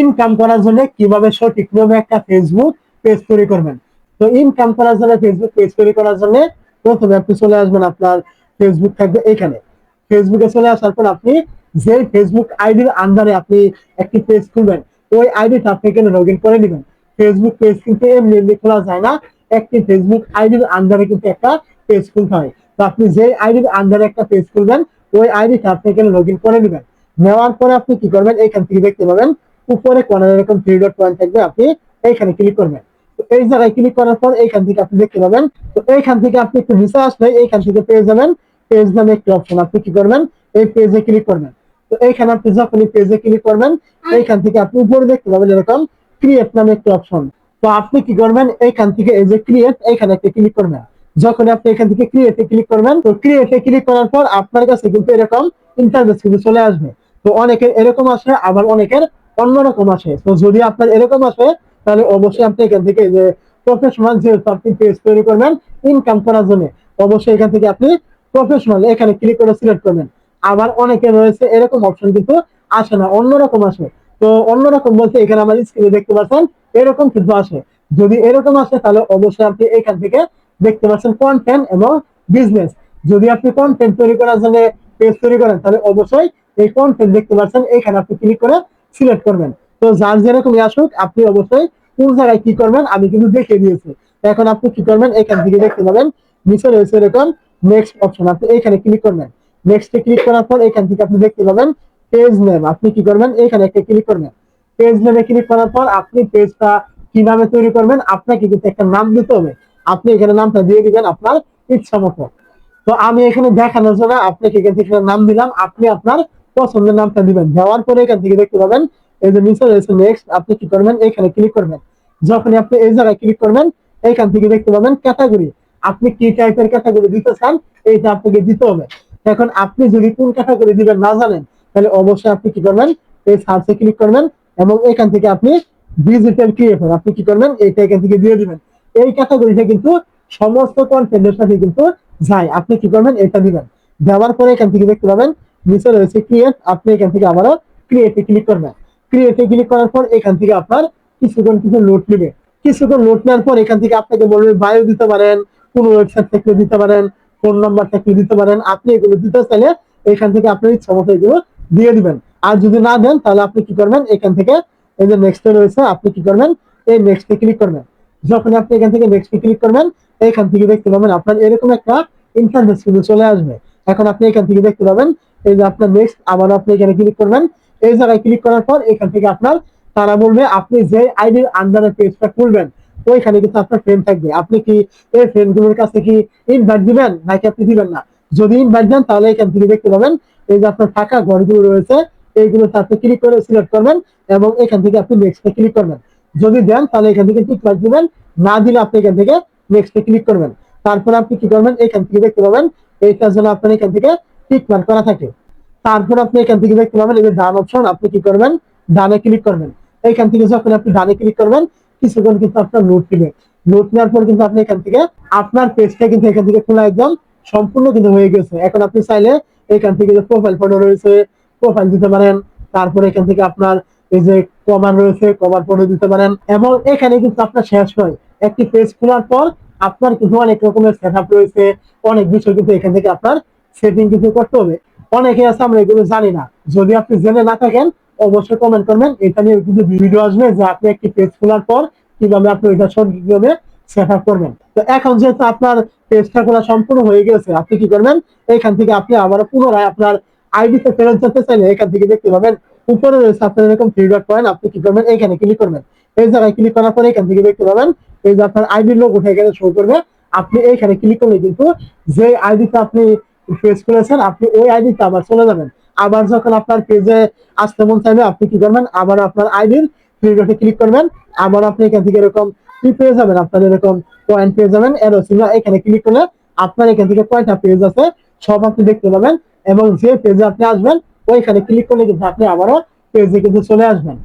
Income করার জন্য কীভাবে সঠিক নিয়মে একটা ফেসবুক পেজ তৈরি করবেন? তো ইনকাম করার জন্য ফেসবুক পেজ তৈরি করার জন্য প্রথমে আপনি চলে আসবেন আপনার ফেসবুক থাকবে এখানে ফেসবুকে চলে আসার পর আপনি যে ফেসবুক আইডির আন্ডারে আপনি একটি পেজ খুলবেন, ওই আইডিটা আপনি এখানে লগ ইন করে নেবেন। ফেসবুক পেজ কিন্তু এমনি এমনি খোলা যায় না, একটি ফেসবুক আইডির আন্ডারে কিন্তু একটা পেজ খুলতে হয়। তো আপনি যে আইডির আন্ডারে একটা পেজ খুলবেন, ওই আইডিটা আপনি এখানে লগ ইন করে নেবেন। নেওয়ার পরে আপনি কি করবেন? এখান থেকে দেখতে পাবেন উপরে কোনার এরকম থ্রি ডট পয়েন্ট থাকবে, আপনি এইখানে ক্লিক করবেন। তো এই জায়গায় ক্লিক করার পর এইখান থেকে আপনি দেখতে পাবেন, তো এইখান থেকে আপনি একটু নিচে আসলে এইখান থেকে পেয়ে যাবেন পেজ নামে একটি অপশন আপনি কি করবেন? এই পেজে ক্লিক করবেন। তো এইখানে আপনি যখনই পেজে ক্লিক করবেন, এইখান থেকে আপনি উপরে দেখতে পাবেন এরকম ক্রিয়েট নামে একটি অপশন তো আপনি কি করবেন? এইখান থেকে এই যে ক্রিয়েট এইখানে একটা ক্লিক করবেন। যখন আপনি এখান থেকে ক্রিয়েটে ক্লিক করবেন, তো ক্রিয়েটে ক্লিক করার পর আপনার কাছে কিন্তু এরকম ইন্টারভেস কিন্তু চলে আসবে। তো অনেকের এরকম আসে, আবার অনেকের অন্যরকম আসে। তো যদি আপনার এরকম আসে, তাহলে অবশ্যই আপনি এখান থেকে যে প্রফেশনাল যেহেতু আপনি পেজ তৈরি করবেন ইনকাম করার জন্য, অবশ্যই এখান থেকে আপনি প্রফেশনাল এখানে ক্লিক করে সিলেক্ট করবেন। আবার অনেকে রয়েছে, এরকম অপশন কিন্তু আসে না অন্যরকম আসে। তো অন্যরকম বলতে এখানে আমার স্ক্রিনে দেখতে পাচ্ছেন, এরকম কিন্তু আসে। যদি এরকম আসে, তাহলে অবশ্যই আপনি এখান থেকে দেখতে পাচ্ছেন কন্টেন্ট এবং বিজনেস যদি আপনি কন্টেন্ট তৈরি করার জন্য পেজ তৈরি করেন, তাহলে অবশ্যই এই কন্টেন্ট দেখতে পাচ্ছেন, এখানে আপনি ক্লিক করে সিলেক্ট করবেন। তো যার যেরকমই আসুক, আপনি অবশ্যই কোন জায়গায় কি করবেন, আমি কিন্তু দেখিয়ে দিয়েছি। এখন আপনি কি করবেন, এখান থেকে দেখতে পাবেন, নিচে রয়েছে এরকম নেক্সট অপশন আপনি এখানে ক্লিক করবেন। নেক্সটে ক্লিক করার পর এখান থেকে আপনি দেখতে পাবেন পেজ নেম আপনি কি করবেন, এখানে একটা ক্লিক করবেন। পেজ নেমে ক্লিক করার পর আপনি পেজটা কীভাবে তৈরি করবেন, আপনাকে কিন্তু একটা নাম দিতে হবে। আপনি এখানে নামটা দিয়ে দিবেন আপনার ইচ্ছা মতো। তো আমি এখানে দেখানোর জন্য আপনাকে এখান থেকে নাম দিলাম। আপনি আপনার পছন্দের নামটা দিবেন। দেওয়ার পরে এখান থেকে দেখতে পাবেন, এই যে নিচে রয়েছে নেক্সট আপনি কি করবেন? এখানে ক্লিক করবেন। যখনই আপনি এই জায়গায় ক্লিক করবেন এইখান থেকে দেখতে পাবেন ক্যাটাগরি আপনি কি টাইপের ক্যাটাগরি দিতে চান, এইটা আপনাকে দিতে হবে। এখন আপনি যদি কোন ক্যাটাগরি দিবেন না জানেন, তাহলে অবশ্যই আপনি কি করবেন, এই সার্চে ক্লিক করবেন এবং এখান থেকে আপনি ডিজিটাল ক্রিয়েটর আপনি কি করবেন, এইটা এখান থেকে দিয়ে দিবেন। এই ক্যাটাগরিটা কিন্তু সমস্ত কন্টেন্টের সাথে কিন্তু যায়। আপনি কি করবেন, এটা দিবেন। দেওয়ার পরে এখান থেকে দেখতে পাবেন নিচে রয়েছে ক্রিয়েট আপনি এখান থেকে আবারও ক্রিয়েটে ক্লিক করবেন। ক্রিয়েটে ক্লিক করার পর এখান থেকে আপনার কিছুক্ষণ কিছু নোট নেবে। কিছুক্ষণ নোট নেওয়ার পর এখান থেকে আপনাকে বলবে বায়ো দিতে পারেন, কোন ওয়েবসাইট থেকে দিতে পারেন ফোন নাম্বার থেকে দিতে পারেন, আপনি এগুলো দিতে চাইলে এখান থেকে আপনার ইচ্ছা মতো এগুলো দিয়ে দিবেন। আর যদি না দেন, তাহলে আপনি কি করবেন? এখান থেকে এই যে নেক্সট রয়েছে, আপনি কি করবেন? এই নেক্সটে ক্লিক করবেন। যখন আপনি এখান থেকে নেক্সটে ক্লিক করবেন, এখান থেকে দেখতে পাবেন আপনার এরকম একটা কিন্তু চলে আসবে। এখন আপনি এখান থেকে দেখতে পাবেন, এই যে আপনার নেক্সট আবার আপনি এখানে ক্লিক করবেন। এই জায়গায় ক্লিক করার পর এখান থেকে আপনার তারা বলবে, আপনি যে আইডির আন্ডারে পেজটা খুলবেন, ওইখানে কিন্তু আপনার ফ্রেন্ড থাকবে। আপনি কি এই ফ্রেন্ডগুলোর কাছে কি ইনভাইট দিবেন? নাকি আপনি দিবেন না? যদি ইনভাইট দেন, তাহলে এখান থেকে দেখতে পাবেন, এই যে আপনার ফাঁকা ঘরগুলো রয়েছে এইগুলো আপনি ক্লিক করে সিলেক্ট করবেন এবং এখান থেকে আপনি নেক্সটে ক্লিক করবেন। যদি দেন, তাহলে এখান থেকে টিক মার্ক দিবেন, না দিলে আপনি এখান থেকে নেক্সটে ক্লিক করবেন। তারপর আপনি কি করবেন? এখান থেকে দেখতে পাবেন এইটার জন্য আপনার এখান থেকে টিক মার্ক করা থাকে। তারপর আপনি এখান থেকে দেখতে পাবেন, এই যে ডান অপশন আপনি কি করবেন? ডানে ক্লিক করবেন। এইখান থেকে যখন আপনি ডানে ক্লিক করবেন, কিছুক্ষণ কিন্তু আপনার নোট নেবে। নোট নেওয়ার পর কিন্তু আপনি এখান থেকে, আপনার পেজটা কিন্তু এখান থেকে খোলা একদম সম্পূর্ণ কিন্তু হয়ে গেছে। এখন আপনি চাইলে এখান থেকে যে প্রোফাইল ফটো রয়েছে প্রোফাইল দিতে পারেন। তারপরে এখান থেকে আপনার এই যে কভার রয়েছে কভার ফটো দিতে পারেন। এবং এখানে কিন্তু আপনার শেষ হয় একটি পেজ খোলার পর আপনার কিন্তু অনেক রকমের সেট আপ রয়েছে, অনেক বিষয় কিন্তু এখান থেকে আপনার সেটিং কিন্তু করতে হবে। অনেকে আছে, আমরা এগুলো জানি না। যদি আপনি জেনে না থাকেন, অবশ্যই কমেন্ট করবেন। এটা নিয়ে কিন্তু ভিডিও আসবে যে আপনি একটি পেজ খোলার পর কীভাবে আপনি এটা সঠিকভাবে সেট আপ করবেন। তো এখন যেহেতু আপনার পেজটা খোলা সম্পূর্ণ হয়ে গেছে, আপনি কি করবেন? এখান থেকে আপনি আবার পুনরায় আপনার আইডিতে ফেরত যেতে চাইলে এখান থেকে দেখতে পাবেন, উপরে রয়েছে আপনার এরকম ডট পয়েন্ট আপনি কি করবেন? এখানে ক্লিক করবেন। এই জায়গায় ক্লিক করার পরে এখান থেকে দেখতে পাবেন এই যে আপনার আইডির লোক উঠে এখানে শো করবে, আপনি এইখানে ক্লিক করলে কিন্তু যে আইডিতে আপনি পেজ খুলেছেন আপনি ওই আইডিতে আবার চলে যাবেন। আবার যখন আপনার পেজে আসতে মন চাইবে, আপনি কি করবেন? আবার আপনার আইডির ডটে ক্লিক করবেন। আবার আপনি এখান থেকে এরকম কি পেয়ে যাবেন, আপনার এরকম পয়েন্ট পেয়ে যাবেন এরো সিগনাল এখানে ক্লিক করলে আপনার এখান থেকে কয়টা পেজ আছে সব আপনি দেখতে পাবেন এবং যে পেজে আপনি আসবেন, ওইখানে ক্লিক করলে কিন্তু আপনি আবারও পেজে কিন্তু চলে আসবেন।